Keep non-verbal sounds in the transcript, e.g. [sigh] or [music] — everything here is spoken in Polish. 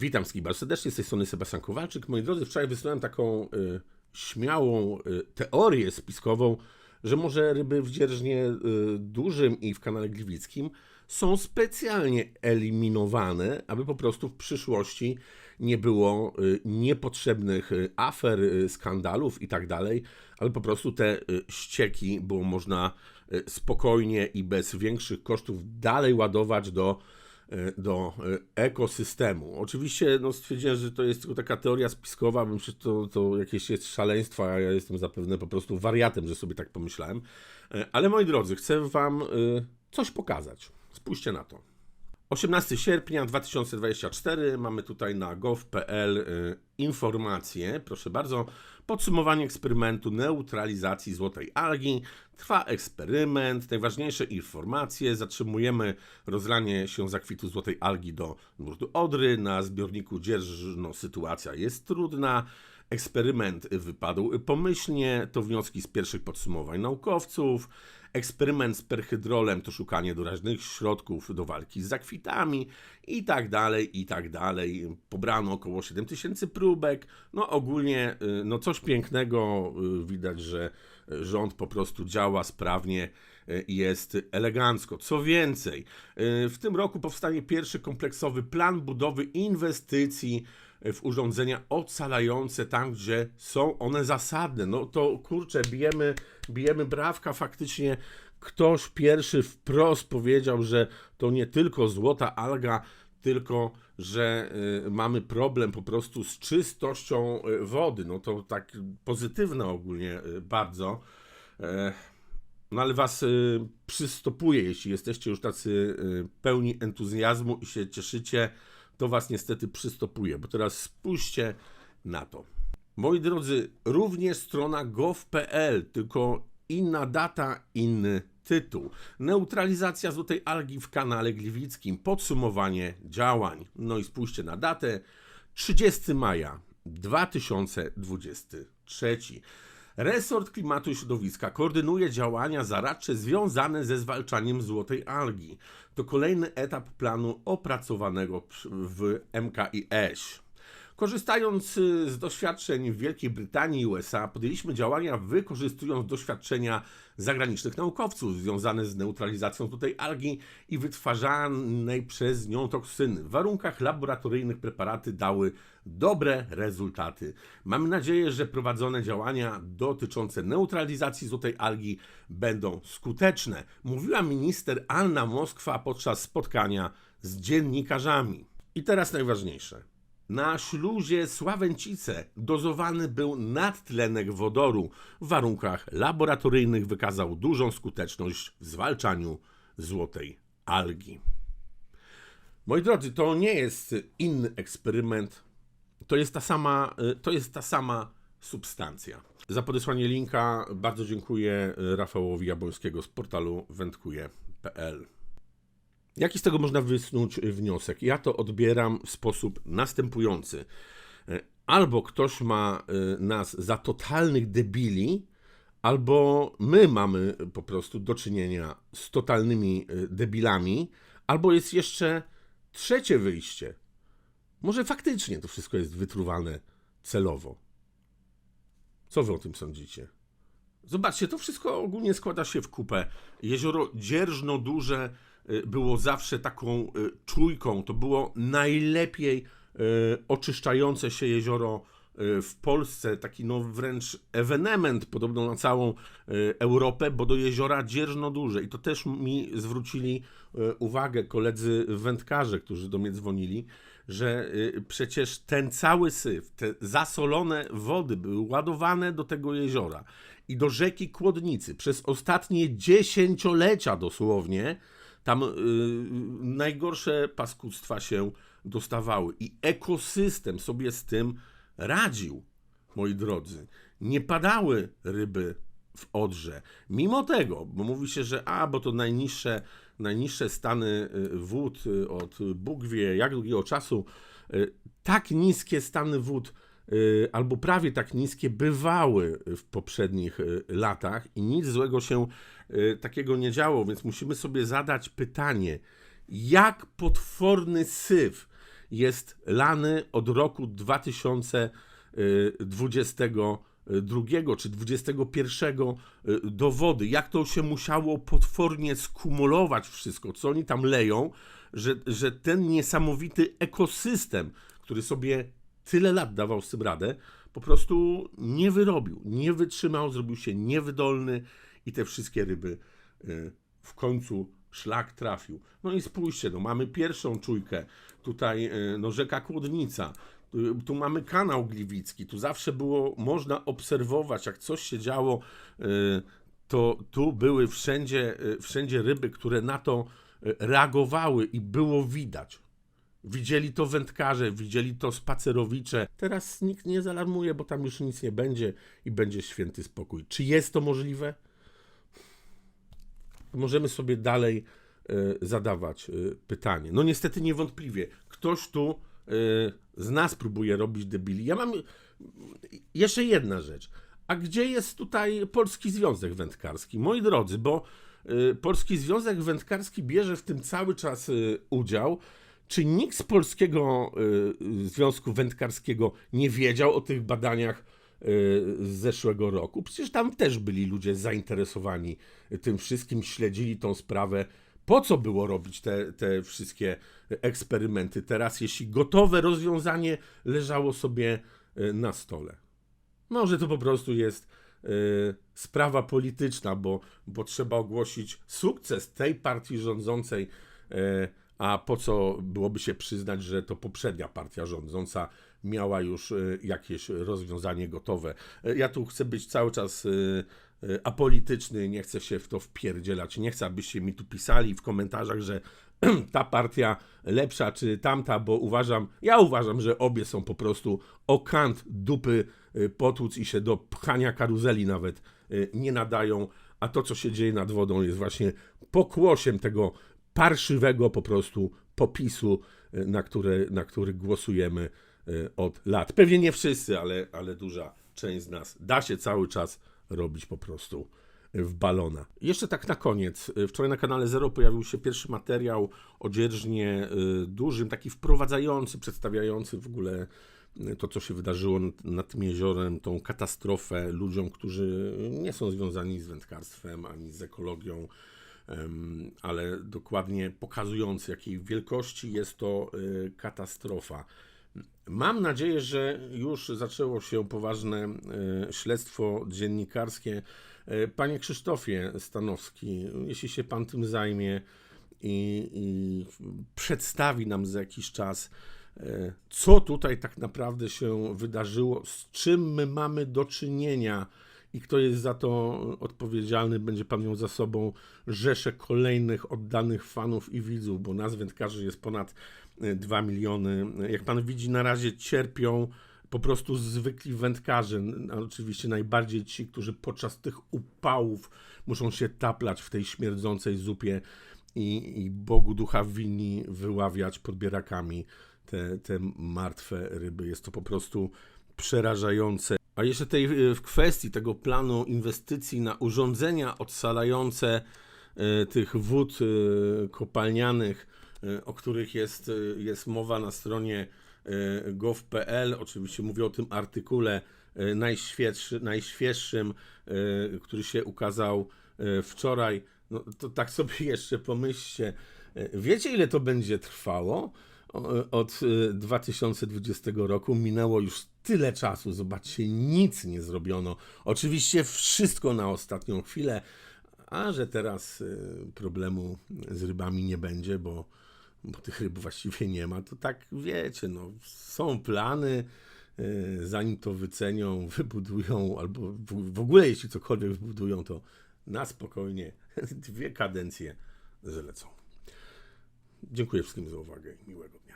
Witam z bardzo serdecznie, z tej strony Sebastian Kowalczyk. Moi drodzy, wczoraj wysłałem taką y, śmiałą y, teorię spiskową, że może ryby w dzierżnie y, dużym i w kanale gliwickim są specjalnie eliminowane, aby po prostu w przyszłości nie było y, niepotrzebnych y, afer, y, skandalów i tak dalej, ale po prostu te ścieki było można spokojnie i bez większych kosztów dalej ładować do do e, ekosystemu. Oczywiście no, stwierdziłem, że to jest tylko taka teoria spiskowa, bym że to, to jakieś jest szaleństwo, a ja jestem zapewne po prostu wariatem, że sobie tak pomyślałem. E, Ale moi drodzy, chcę Wam e, coś pokazać. Spójrzcie na to. 18 sierpnia 2024 mamy tutaj na gov.pl y, informacje. Proszę bardzo, podsumowanie eksperymentu neutralizacji złotej algi. Trwa eksperyment, najważniejsze informacje. Zatrzymujemy rozlanie się zakwitu złotej algi do nurtu Odry. Na zbiorniku dzierżno sytuacja jest trudna. Eksperyment wypadł pomyślnie. To wnioski z pierwszych podsumowań naukowców. Eksperyment z perhydrolem to szukanie doraźnych środków do walki z zakwitami i tak dalej, i tak dalej. Pobrano około 7000 próbek. No ogólnie y, no coś pięknego. y, Widać, że rząd po prostu działa sprawnie jest elegancko. Co więcej, y, w tym roku powstanie pierwszy kompleksowy plan budowy inwestycji w urządzenia ocalające tam, gdzie są one zasadne. No to kurczę, bijemy, bijemy brawka. Faktycznie ktoś pierwszy wprost powiedział, że to nie tylko złota alga, tylko że y, mamy problem po prostu z czystością wody. No to tak pozytywne ogólnie y, bardzo. E, no ale was y, przystopuje, jeśli jesteście już tacy y, pełni entuzjazmu i się cieszycie, to was niestety przystopuje, bo teraz spójrzcie na to. Moi drodzy, również strona gov.pl, tylko inna data, inny tytuł. Neutralizacja złotej algi w kanale gliwickim, podsumowanie działań. No i spójrzcie na datę, 30 maja 2023. Resort Klimatu i Środowiska koordynuje działania zaradcze związane ze zwalczaniem złotej algi. To kolejny etap planu opracowanego w MKiS. Korzystając y, z doświadczeń w Wielkiej Brytanii i USA, podjęliśmy działania wykorzystując doświadczenia zagranicznych naukowców związane z neutralizacją tutaj algi i wytwarzanej przez nią toksyny. W warunkach laboratoryjnych preparaty dały dobre rezultaty. Mamy nadzieję, że prowadzone działania dotyczące neutralizacji złotej algi będą skuteczne, mówiła minister Anna Moskwa podczas spotkania z dziennikarzami. I teraz najważniejsze. Na śluzie Sławęcice dozowany był nadtlenek wodoru. W warunkach laboratoryjnych wykazał dużą skuteczność w zwalczaniu złotej algi. Moi drodzy, to nie jest inny eksperyment. To jest ta sama, y, to jest ta sama substancja. Za podesłanie linka bardzo dziękuję Rafałowi Jabłońskiego z portalu wędkuje.pl. Jaki z tego można wysnuć wniosek? Ja to odbieram w sposób następujący. E, Albo ktoś ma e, nas za totalnych debili, albo my mamy po prostu do czynienia z totalnymi e, debilami, albo jest jeszcze trzecie wyjście. Może faktycznie to wszystko jest wytruwane celowo. Co wy o tym sądzicie? Zobaczcie, to wszystko ogólnie składa się w kupę. Jezioro Dzierżno Duże y, było zawsze taką y, czujką. To było najlepiej y, oczyszczające się jezioro y, w Polsce. Taki no wręcz ewenement podobno na całą y, Europę, bo do jeziora Dzierżno Duże. I to też mi zwrócili y, uwagę koledzy wędkarze, którzy do mnie dzwonili, że y, przecież ten cały syf, te zasolone wody były ładowane do tego jeziora i do rzeki Kłodnicy przez ostatnie dziesięciolecia dosłownie tam y, najgorsze paskudztwa się dostawały i ekosystem sobie z tym radził, moi drodzy. Nie padały ryby w Odrze. Mimo tego, bo mówi się, że a, bo to najniższe, najniższe stany y, wód y, od Bóg wie jak długiego czasu, tak niskie stany wód albo prawie tak niskie bywały w poprzednich latach i nic złego się y, takiego nie działo, więc musimy sobie zadać pytanie, jak potworny syf, jest lany od roku 2022 czy 2021 do wody. Jak to się musiało potwornie skumulować wszystko, co oni tam leją, że, że ten niesamowity ekosystem, który sobie tyle lat dawał z tym radę, po prostu nie wyrobił, nie wytrzymał, zrobił się niewydolny i te wszystkie ryby y, w końcu szlak trafił. No i spójrzcie, no mamy pierwszą czujkę, tutaj y, no, rzeka Kłodnica, tu, mamy kanał Gliwicki, tu zawsze było można obserwować, jak coś się działo, y, to tu były wszędzie, wszędzie ryby, które na to reagowały i było widać. Widzieli to wędkarze, widzieli to spacerowicze. Teraz nikt nie zalarmuje, bo tam już nic nie będzie i będzie święty spokój. Czy jest to możliwe? Możemy sobie dalej y, zadawać y, pytanie. No niestety niewątpliwie. Ktoś tu y, z nas próbuje robić debili. Ja mam jeszcze jedna rzecz. A gdzie jest tutaj Polski Związek Wędkarski? Moi drodzy, bo Polski Związek Wędkarski bierze w tym cały czas udział. Czy nikt z Polskiego Związku Wędkarskiego nie wiedział o tych badaniach z zeszłego roku? Przecież tam też byli ludzie zainteresowani tym wszystkim, śledzili tą sprawę. Po co było robić te, te wszystkie eksperymenty teraz, jeśli gotowe rozwiązanie leżało sobie y, na stole? Może to po prostu jest sprawa polityczna, bo, bo trzeba ogłosić sukces tej partii rządzącej a po co byłoby się przyznać, że to poprzednia partia rządząca miała już e, jakieś rozwiązanie gotowe. E, ja tu chcę być cały czas e, apolityczny, nie chcę się w to wpierdzielać, nie chcę, abyście mi tu pisali w komentarzach, że [clears throat] ta partia lepsza czy tamta, bo uważam, ja uważam, że obie są po prostu o kant dupy potłuc i się do pchania karuzeli nawet nie nadają, a to, co się dzieje nad wodą jest właśnie pokłosiem tego parszywego po prostu popisu, na który, na który głosujemy od lat. Pewnie nie wszyscy, ale, ale duża część z nas da się cały czas robić po prostu w balona. Jeszcze tak na koniec. E, wczoraj na kanale Zero pojawił się pierwszy materiał o dzierżnie dużym, taki wprowadzający, przedstawiający w ogóle to, co się wydarzyło nad tym jeziorem, tą katastrofę ludziom, którzy nie są związani z wędkarstwem ani z ekologią ale dokładnie pokazując, jakiej wielkości jest to y, katastrofa. Mam nadzieję, że już zaczęło się poważne y, śledztwo dziennikarskie. Y, panie Krzysztofie Stanowski, jeśli się pan tym zajmie i, i przedstawi nam za jakiś czas, co tutaj tak naprawdę się wydarzyło, z czym my mamy do czynienia i kto jest za to odpowiedzialny, będzie pan miał za sobą rzesze kolejnych oddanych fanów i widzów, bo nas wędkarzy jest ponad 2 e, miliony. Jak pan widzi, na razie cierpią po prostu zwykli wędkarze, oczywiście najbardziej ci, którzy podczas tych upałów muszą się taplać w tej śmierdzącej zupie i, i Bogu ducha winni wyławiać podbierakami te, te martwe ryby. Jest to po prostu przerażające. A jeszcze tej, w kwestii tego planu inwestycji na urządzenia odsalające e, tych wód kopalnianych, o których jest, jest mowa na stronie gov.pl. Oczywiście mówię o tym artykule najświeższy, najświeższym, który się ukazał wczoraj. No to tak sobie [laughs] jeszcze pomyślcie. Wiecie, ile to będzie trwało? od 2020 roku minęło już tyle czasu, zobaczcie, nic nie zrobiono. Oczywiście wszystko na ostatnią chwilę, a że teraz y, problemu z rybami nie będzie, bo, bo tych ryb właściwie nie ma, to tak wiecie, no, są plany, y, zanim to wycenią, [laughs] wybudują, albo w ogóle jeśli cokolwiek wybudują, to na spokojnie [laughs] dwie kadencje zlecą. Dziękuję wszystkim za uwagę i miłego dnia.